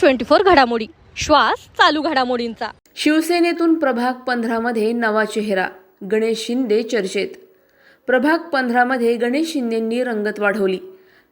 Twenty four घडामोडी. श्वास चालू घडामोडींचा. शिवसेनेतून प्रभाग पंधरामध्ये नवा चेहरा गणेश शिंदे चर्चेत. प्रभाग पंधरामध्ये गणेश शिंदेंनी रंगत वाढवली.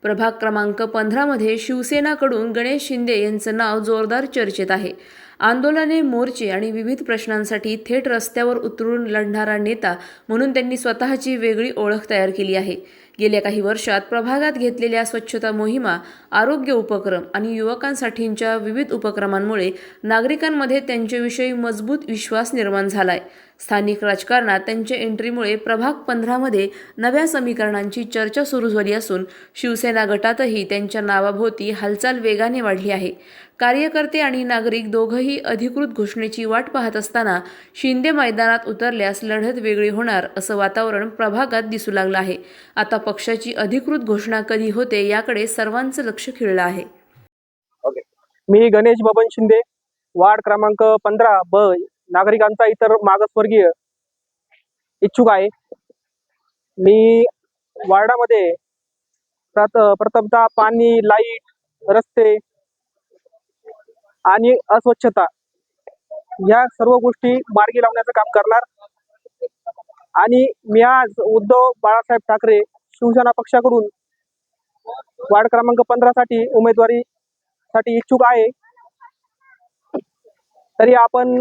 प्रभाग क्रमांक पंधरामध्ये शिवसेनाकडून गणेश शिंदे यांचं नाव जोरदार चर्चेत आहे. आंदोलने मोर्चे आणि विविध प्रश्नांसाठी थेट रस्त्यावर उतरून लढणारा नेता म्हणून त्यांनी स्वतःची वेगळी ओळख तयार केली आहे. गेल्या काही वर्षात प्रभागात घेतलेल्या स्वच्छता मोहिमा आरोग्य उपक्रम आणि युवकांसाठींच्या विविध उपक्रमांमुळे नागरिकांमध्ये त्यांच्याविषयी मजबूत विश्वास निर्माण झालाय. स्थानिक राजकारणात त्यांच्या एंट्रीमुळे प्रभाग पंधरामध्ये नव्या समीकरणांची चर्चा सुरू झाली असून शिवसेना गटातही त्यांच्या नावाभोवती हालचाल वेगाने वाढली आहे. कार्यकर्ते आणि नागरिक दोघंही अधिकृत घोषणेची वाट पाहत असताना शिंदे मैदानात उतरल्यास लढत वेगळी होणार असं वातावरण प्रभागात दिसू लागलं आहे. आता पक्षाची अधिकृत घोषणा कधी होते याकडे सर्वांचं लक्ष खिळलं आहे. मी गणेश बबन शिंदे. वार्ड क्रमांक पंधरा ब नागरिकांचा इतर मागासवर्गीय इच्छुक आहे. मी वार्डामध्ये प्रथ प्रथमतः पाणी लाइट रस्ते आणि अस्वच्छता या सर्व गोष्टी मार्गी लावण्याचं काम करणार. आणि मी आज उद्धव बाळासाहेब ठाकरे शिवसेना पक्षाकडून वार्ड क्रमांक पंधरा साठी उमेदवारी साठी इच्छुक आहे. तरी आपण